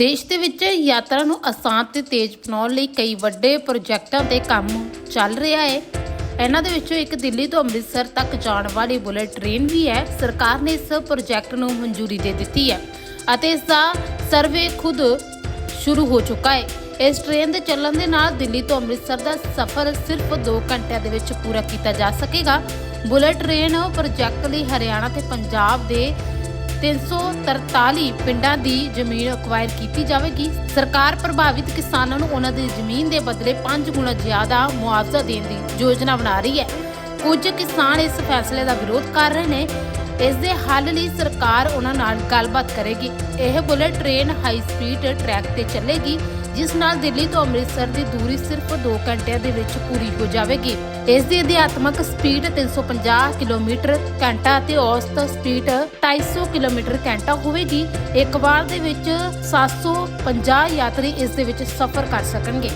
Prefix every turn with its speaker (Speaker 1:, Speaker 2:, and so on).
Speaker 1: ਦੇਸ਼ ਦੇ ਵਿੱਚ ਯਾਤਰਾ ਨੂੰ ਆਸਾਨ ਤੇ ਤੇਜ਼ ਬਣਾਉਣ ਲਈ ਕਈ ਵੱਡੇ ਪ੍ਰੋਜੈਕਟਾਂ ਤੇ ਕੰਮ ਚੱਲ ਰਿਹਾ ਹੈ। ਇਹਨਾਂ ਦੇ ਵਿੱਚੋਂ ਇੱਕ ਦਿੱਲੀ ਤੋਂ ਅੰਮ੍ਰਿਤਸਰ ਤੱਕ ਜਾਣ ਵਾਲੀ ਬੁਲੇਟ ਟ੍ਰੇਨ ਵੀ ਹੈ। ਸਰਕਾਰ ਨੇ ਇਸ ਪ੍ਰੋਜੈਕਟ ਨੂੰ ਮਨਜ਼ੂਰੀ ਦੇ ਦਿੱਤੀ ਹੈ ਅਤੇ ਇਸ ਦਾ ਸਰਵੇ ਖੁਦ ਸ਼ੁਰੂ ਹੋ ਚੁੱਕਾ ਹੈ। ਇਸ ਟ੍ਰੇਨ ਦੇ ਚੱਲਣ ਦੇ ਨਾਲ ਦਿੱਲੀ ਤੋਂ ਅੰਮ੍ਰਿਤਸਰ ਦਾ ਸਫ਼ਰ ਸਿਰਫ 2 ਘੰਟਿਆਂ ਦੇ ਵਿੱਚ ਪੂਰਾ ਕੀਤਾ ਜਾ ਸਕੇਗਾ। ਬੁਲੇਟ ਟ੍ਰੇਨ ਪ੍ਰੋਜੈਕਟ ਲਈ ਹਰਿਆਣਾ ਤੇ ਪੰਜਾਬ ਦੇ 343 ਪਿੰਡਾਂ ਦੀ ਜ਼ਮੀਨ ਅਕਵਾਇਰ ਕੀਤੀ ਜਾਵੇਗੀ। ਸਰਕਾਰ ਪ੍ਰਭਾਵਿਤ ਕਿਸਾਨਾਂ ਨੂੰ ਉਹਨਾਂ ਦੀ ਜ਼ਮੀਨ ਦੇ ਬਦਲੇ 5 ਗੁਣਾ ਜ਼ਿਆਦਾ ਮੁਆਵਜ਼ਾ ਦੇਣ ਦੀ ਯੋਜਨਾ ਬਣਾ ਰਹੀ ਹੈ। ਕੁਝ ਕਿਸਾਨ ਇਸ ਫੈਸਲੇ ਦਾ ਵਿਰੋਧ ਕਰ ਰਹੇ ਨੇ। ਇਸ ਦੇ ਹੱਲ ਲਈ ਸਰਕਾਰ ਉਹਨਾਂ ਨਾਲ ਗੱਲਬਾਤ ਕਰੇਗੀ। ਇਹ bullet train high speed track ਤੇ ਚੱਲੇਗੀ, ਜਿਸ ਨਾਲ ਦਿੱਲੀ ਤੋਂ ਅੰਮ੍ਰਿਤਸਰ ਦੀ ਦੂਰੀ ਸਿਰਫ 2 ਘੰਟਿਆਂ ਦੇ ਵਿੱਚ ਪੂਰੀ ਹੋ ਜਾਵੇਗੀ। ਇਸ ਦੀ ਅਧਿਆਤਮਕ ਸਪੀਡ 350 ਕਿਲੋਮੀਟਰ ਘੰਟਾ ਅਤੇ ਔਸਤ ਸਪੀਡ 250 ਕਿਲੋਮੀਟਰ ਘੰਟਾ ਹੋਵੇਗੀ। ਇੱਕ ਵਾਰ ਦੇ ਵਿੱਚ 750 ਯਾਤਰੀ ਇਸ ਦੇ ਵਿੱਚ ਸਫ਼ਰ ਕਰ ਸਕਣਗੇ।